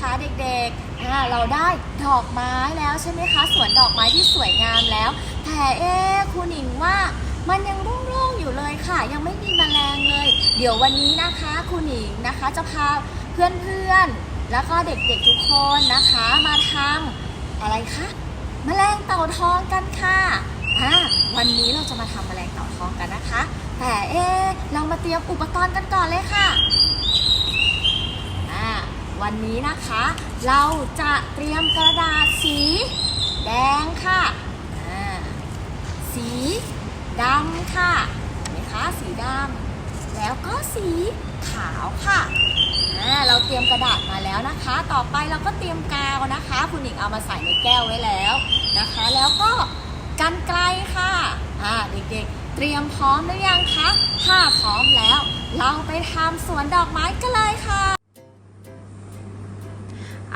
คะเด็กๆอ่าเราได้ดอกไม้แล้วใช่ไหมคะสวนดอกไม้ที่สวยงามแล้ว แต่เอ๊ครูหนิงว่ามันยังโล่งๆอยู่เลยค่ะ ยังไม่มีแมลงเลย เดี๋ยววันนี้นะคะครูหนิงนะคะจะพาเพื่อนๆ แล้วก็เด็กๆทุกคนนะคะมาทำอะไรคะแมลงเต่าทองกันค่ะอ่าวันนี้เราจะมาทำแมลงเต่าทองกันนะคะ แต่เอ๊เรามาเตรียมอุปกรณ์กันก่อนเลยค่ะ วันนี้นะคะ เราจะเตรียมกระดาษสี แดงค่ะสีดำค่ะเห็นไหมคะสีดำแล้วก็สีขาวค่ะเราเตรียมกระดาษมาแล้วนะคะ ต่อไปเราก็เตรียมกาวนะคะ คุณหญิงเอามาใส่ในแก้วไว้แล้วนะคะ แล้วก็กันไกลค่ะอ่าเด็กๆ เตรียมพร้อมหรือยังคะ ถ้าพร้อมแล้ว เราไปทำสวนดอกไม้กันเลยค่ะ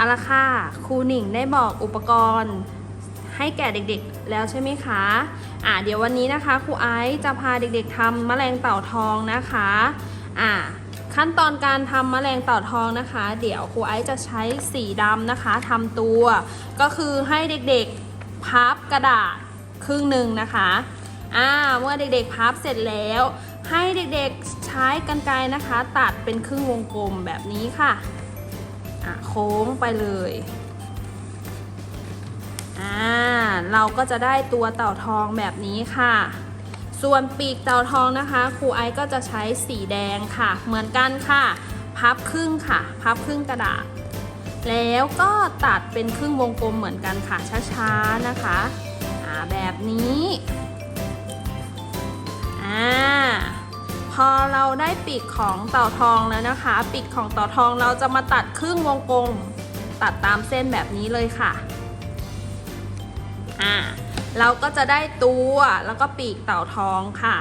เอาละค่ะครูหนิงได้บอกอุปกรณ์ให้แก่เด็กๆ แล้วใช่ไหมคะอ่าเดี๋ยววันนี้นะคะครูไอซ์จะพาเด็กๆทำแมลงเต่าทองนะคะอ่าขั้นตอนการทำแมลงเต่าทองนะคะ เดี๋ยวครูไอซ์จะใช้สีดำนะคะทำตัว ก็คือให้เด็กๆพับกระดาษครึ่งหนึ่งนะคะอ่าเมื่อเด็กๆพับเสร็จแล้ว ให้เด็กๆใช้กรรไกรนะคะ ตัดเป็นครึ่งวงกลมแบบนี้ค่ะ อะโค้งไปเลยอ่าเราก็จะได้ตัวเต่าทองแบบนี้ค่ะ ส่วนปีกเต่าทองนะคะครูไอซ์ก็จะใช้สีแดงค่ะ เหมือนกันค่ะ พับครึ่งค่ะ พับครึ่งกระดาษ แล้วก็ตัดเป็นครึ่งวงกลมเหมือนกันค่ะช้าๆนะคะอ่าแบบนี้อ่า พอเราได้ปีกของเต่าทองแล้วนะคะ ปีกของเต่าทองเราจะมาตัดครึ่งวงกลม ตัดตามเส้นแบบนี้เลยค่ะอ่าเราก็จะได้ตัวแล้วก็ปีกเต่าทองค่ะ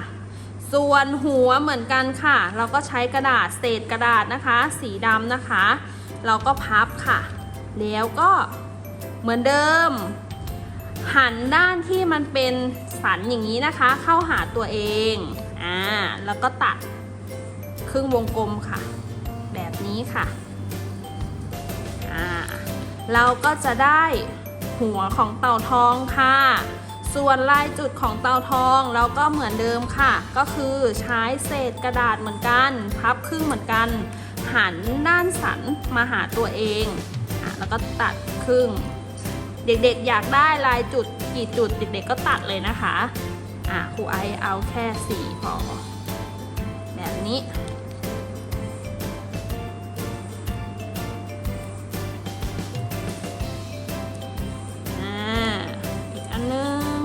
ส่วนหัวเหมือนกันค่ะ เราก็ใช้กระดาษเศษกระดาษนะคะ สีดำนะคะ เราก็พับค่ะ แล้วก็เหมือนเดิม หันด้านที่มันเป็นสันอย่างนี้นะคะ เข้าหาตัวเอง อ่าแล้วก็ตัดครึ่งวงกลมค่ะ แบบนี้ค่ะอ่าเราก็จะได้หัวของเต่าทองค่ะ ส่วนลายจุดของเต่าทองเราก็เหมือนเดิมค่ะ ก็คือใช้เศษกระดาษเหมือนกัน พับครึ่งเหมือนกัน หันด้านสันมาหาตัวเองอแล้วก็ตัดครึ่ง เด็กๆอยากได้ลายจุดกี่จุดเด็กๆก็ตัดเลยนะคะ อะครูไอเอาแค่สี่พอ แบบนี้ อ่า อีกอันนึง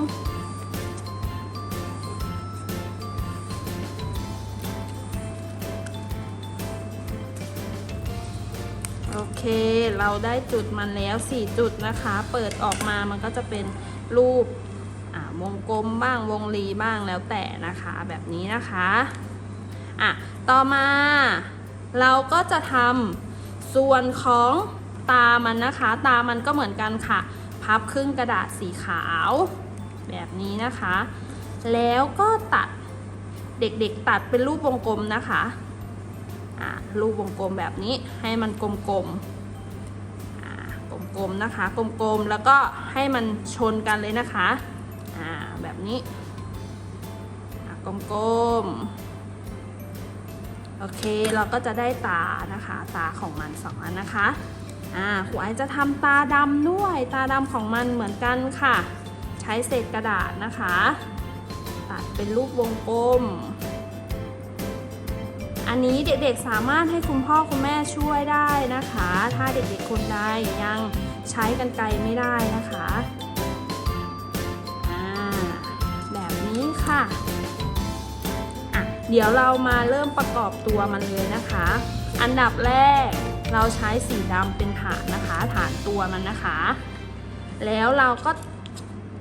โอเค เราได้จุดมันแล้ว 4 จุดนะคะ เปิดออกมามันก็จะเป็นรูป วงกลมบ้างวงรีบ้างแล้วแต่นะคะแบบนี้นะคะอะต่อมาเราก็จะทำส่วนของตามันนะคะ ตามันก็เหมือนกันค่ะ พับครึ่งกระดาษสีขาว แบบนี้นะคะ แล้วก็ตัดเด็กๆตัดเป็นรูปวงกลมนะคะอ่ารูปวงกลมแบบนี้ให้มันกลมๆกลมๆนะคะ กลมๆแล้วก็ให้มันชนกันเลยนะคะ อ่าแบบนี้กลมๆ โอเคเราก็จะได้ตานะคะ ตาของมันสองอันนะคะอ่าครูไอจะทำตาดำด้วย ตาดำของมันเหมือนกันค่ะ ใช้เศษกระดาษนะคะ ตัดเป็นรูปวงกลม อันนี้เด็กๆสามารถให้คุณพ่อคุณแม่ช่วยได้นะคะ ถ้าเด็กๆคนใดยังใช้กันไกรไม่ได้นะคะ อะเดี๋ยวเรามาเริ่มประกอบตัวมันเลยนะคะ อันดับแรกเราใช้สีดำเป็นฐานนะคะ ฐานตัวมันนะคะ แล้วเราก็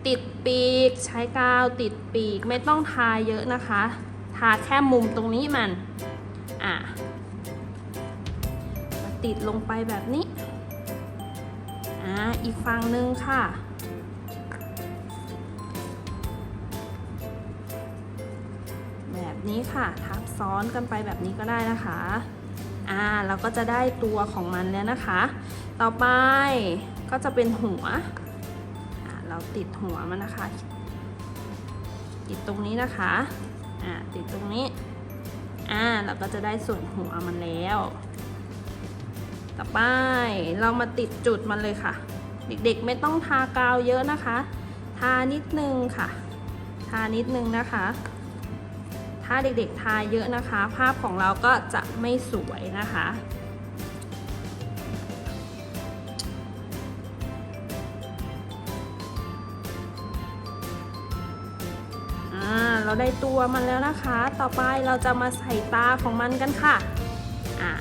ติดปีกใช้กาวติดปีกไม่ต้องทาเยอะนะคะ ทาแค่มุมตรงนี้มันอะติดลงไปแบบนี้อ่าอีกฝั่งหนึ่งค่ะ นี้ค่ะ ทับซ้อนกันไปแบบนี้ก็ได้นะคะ อ่าเราก็จะได้ตัวของมันแล้วนะคะ ต่อไปก็จะเป็นหัว เราติดหัวมันนะคะ ติดตรงนี้นะคะ อ่าติดตรงนี้ อ่าเราก็จะได้ส่วนหัวมันแล้ว ต่อไปเรามาติดจุดมันเลยค่ะ เด็กๆไม่ต้องทากาวเยอะนะคะ ทานิดนึงค่ะ ทานิดนึงนะคะ ถ้าเด็กๆทาเยอะนะคะ ภาพของเราก็จะไม่สวยนะคะเราได้ตัวมันแล้วนะคะ ต่อไปเราจะมาใส่ตาของมันกันค่ะอ่า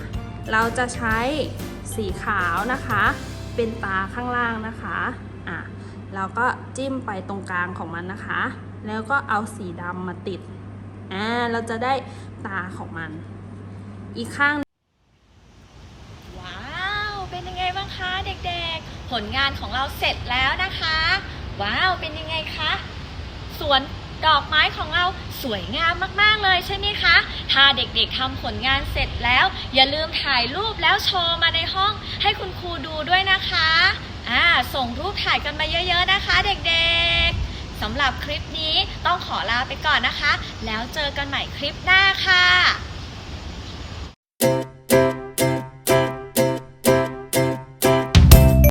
เราจะใช้สีขาวนะคะ เป็นตาข้างล่างนะคะอ่าเราก็จิ้มไปตรงกลางของมันนะคะ แล้วก็เอาสีดำมาติด อ่าเราจะได้ตาของมัน อีกข้าง ว้าว เป็นยังไงบ้างคะเด็กๆ ผลงานของเราเสร็จแล้วนะคะ ว้าว เป็นยังไงคะสวนดอกไม้ของเราสวยงามมากๆเลยใช่ไหมคะ ถ้าเด็กๆทำผลงานเสร็จแล้ว อย่าลืมถ่ายรูปแล้วโชว์มาในห้องให้คุณครูดูด้วยนะคะ อ่า ส่งรูปถ่ายกันมาเยอะๆนะคะ เด็กๆ สำหรับคลิปนี้ต้องขอลาไปก่อนนะคะ แล้วเจอกันใหม่คลิปหน้าค่ะ